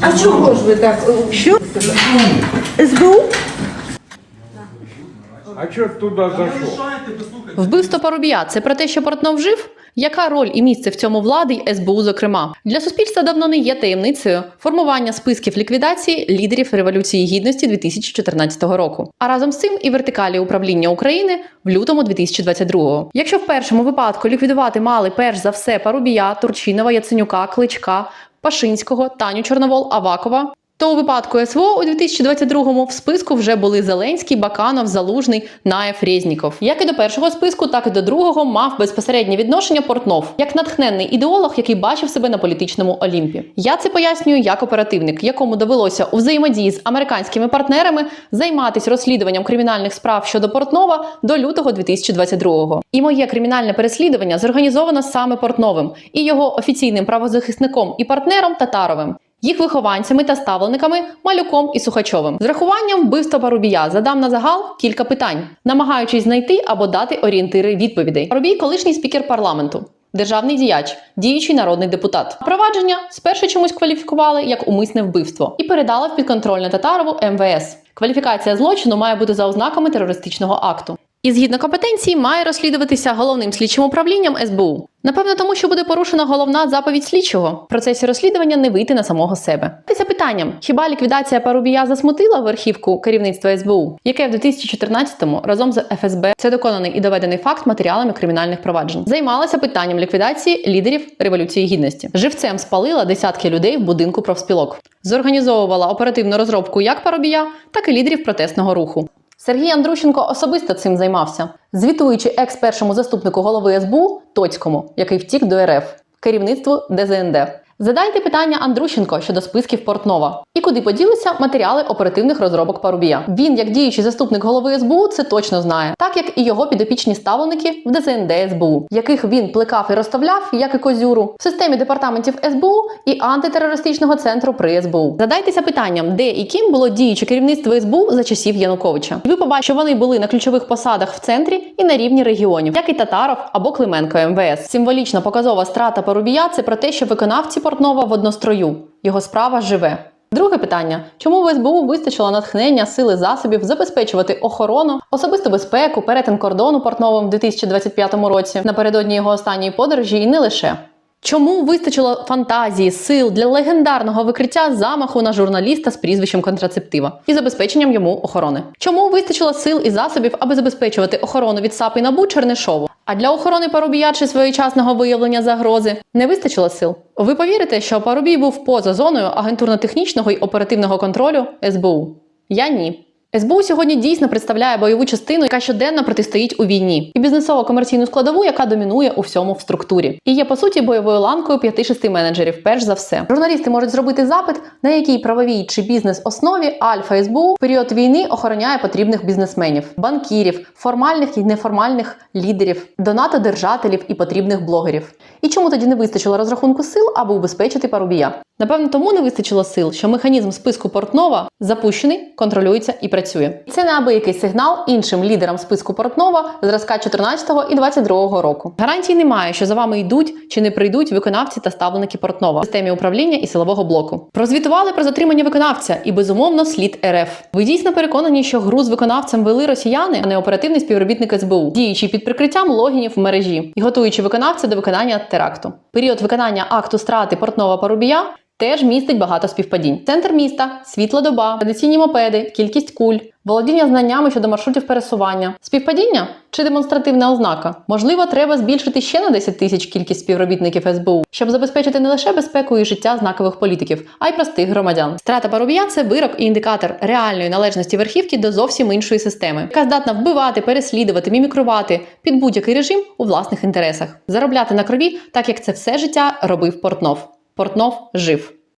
А чого ж ви так? е, Що? СБУ? А чого туди зайшов? Вбивство Парубія це про те, що Портнов жив? Яка роль і місце в цьому влади й СБУ, зокрема? Для суспільства давно не є таємницею формування списків ліквідації лідерів Революції Гідності 2014 року. А разом з цим і вертикалі управління України в лютому 2022. Якщо в першому випадку ліквідувати мали перш за все Парубія, Турчинова, Яценюка, Кличка, Пашинського, Таню Чорновол, Авакова. То у випадку СВО у 2022-му в списку вже були Зеленський, Баканов, Залужний, Наєв, Резніков. Як і до першого списку, так і до другого мав безпосереднє відношення Портнов, як натхненний ідеолог, який бачив себе на політичному олімпі. Я це пояснюю як оперативник, якому довелося у взаємодії з американськими партнерами займатися розслідуванням кримінальних справ щодо Портнова до лютого 2022-го. І моє кримінальне переслідування зорганізовано саме Портновим і його офіційним правозахисником і партнером Татаровим їх вихованцями та ставлениками Малюком і Сухачовим. З рахуванням вбивства Парубія задам на загал кілька питань, намагаючись знайти або дати орієнтири відповідей. Парубій – колишній спікер парламенту. Державний діяч, діючий народний депутат. Провадження спершу чомусь кваліфікували як умисне вбивство і передали в підконтрольне Татарову МВС. Кваліфікація злочину має бути за ознаками терористичного акту. І згідно компетенції має розслідуватися головним слідчим управлінням СБУ. Напевно, тому що буде порушена головна заповідь слідчого в процесі розслідування не вийти на самого себе. Тися питанням: хіба ліквідація Парубія засмутила верхівку керівництва СБУ, яке в 2014-му разом з ФСБ це доконаний і доведений факт матеріалами кримінальних проваджень, займалася питанням ліквідації лідерів революції гідності. Живцем спалила десятки людей в будинку профспілок, зорганізовувала оперативну розробку як Парубія, так і лідерів протестного руху. Сергій Андрущенко особисто цим займався, звітуючи екс-першому заступнику голови СБУ Тоцькому, який втік до РФ, керівництву ДЗНД. Задайте питання Андрущенко щодо списків Портнова і куди поділися матеріали оперативних розробок Парубія. Він, як діючий заступник голови СБУ, це точно знає, так як і його підопічні ставленики в ДЗНД СБУ, яких він плекав і розставляв, як і козюру, в системі департаментів СБУ і антитерористичного центру при СБУ. Задайтеся питанням, де і ким було діюче керівництво СБУ за часів Януковича. І ви побачите, що вони були на ключових посадах в центрі і на рівні регіонів, як і Татаров або Клименко МВС. Символічно показова страта Парубія це про те, що виконавці Портнова в однострою. Його справа живе. Друге питання: чому в СБУ вистачило натхнення, сили засобів забезпечувати охорону, особисту безпеку, перетин кордону Портновим в 2025 році напередодні його останньої подорожі, і не лише. Чому вистачило фантазії, сил для легендарного викриття замаху на журналіста з прізвищем контрацептива і забезпеченням йому охорони? Чому вистачило сил і засобів, аби забезпечувати охорону від САП і НАБУ Чернишову? А для охорони Парубія чи своєчасного виявлення загрози не вистачило сил? Ви повірите, що Парубій був поза зоною агентурно-технічного і оперативного контролю СБУ? Я ні. СБУ сьогодні дійсно представляє бойову частину, яка щоденно протистоїть у війні, і бізнесово-комерційну складову, яка домінує у всьому в структурі, і є по суті бойовою ланкою 5-6 менеджерів. Перш за все, журналісти можуть зробити запит, на якій правовій чи бізнес основі Альфа СБУ в період війни охороняє потрібних бізнесменів, банкірів, формальних і неформальних лідерів, донатодержателів і потрібних блогерів. І чому тоді не вистачило розрахунку сил, аби убезпечити парубія? Напевно, тому не вистачило сил, що механізм списку Портнова запущений, контролюється і працює. Це неабиякий сигнал іншим лідерам списку Портнова зразка 14 і 22 року. Гарантій немає, що за вами йдуть чи не прийдуть виконавці та ставленики Портнова в системі управління і силового блоку. Прозвітували про затримання виконавця і безумовно слід РФ. Ви дійсно переконані, що гру з виконавцем вели росіяни, а не оперативний співробітник СБУ, діючи під прикриттям логінів в мережі і готуючи виконавця до виконання теракту. Період виконання акту страти Портнова Парубія теж містить багато співпадінь. Центр міста, світла доба, традиційні мопеди, кількість куль, володіння знаннями щодо маршрутів пересування. Співпадіння чи демонстративна ознака? Можливо, треба збільшити ще на 10 тисяч кількість співробітників СБУ, щоб забезпечити не лише безпеку і життя знакових політиків, а й простих громадян. Страта парубія це вирок і індикатор реальної належності верхівки до зовсім іншої системи, яка здатна вбивати, переслідувати, мімікрувати під будь-який режим у власних інтересах, заробляти на крові, так як це все життя робив Портнов. Портнов жив.